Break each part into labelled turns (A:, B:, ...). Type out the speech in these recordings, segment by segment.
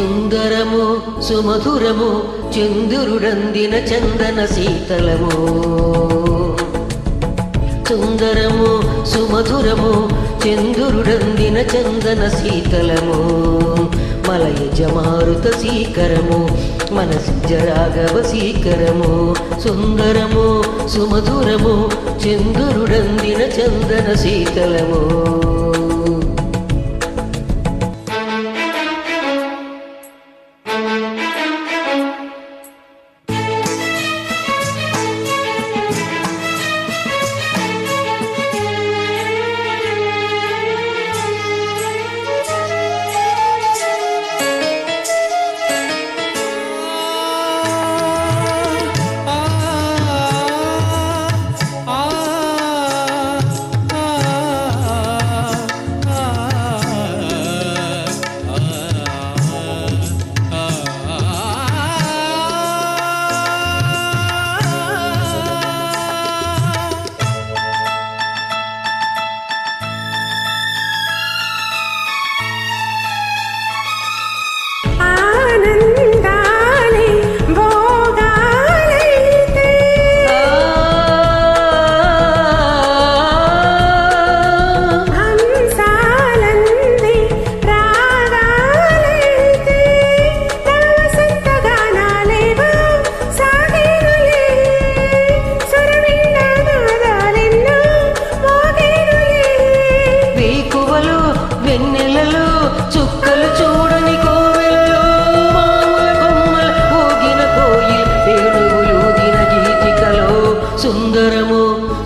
A: సుందరము సుమధురము చందురుడందిన చందన శీతలము. సుందరము సుమధురము చందురుడందిన చందన శీతలము. మలయజ మారుత సీకరము మనసిజ రాఘవ సీకరము సుందరము సుమధురము చందురుడందిన చందన శీతలము.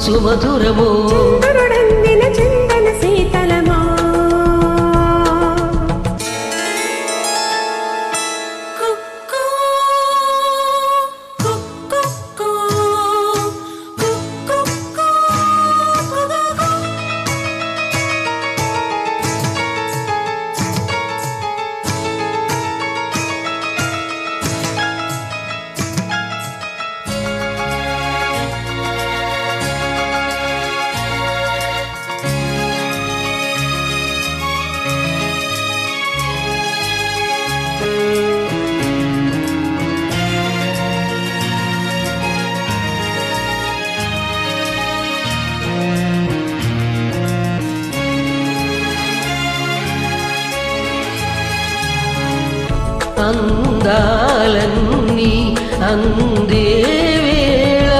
A: సుమధురము అందాలన్నీ అందే వేళ.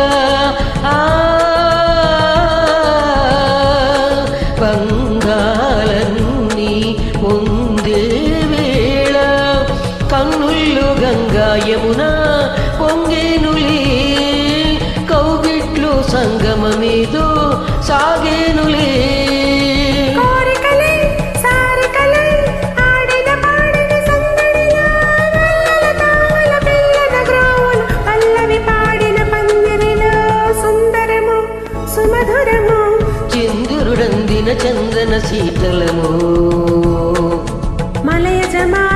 A: చందన శీతలము.
B: మలయజమా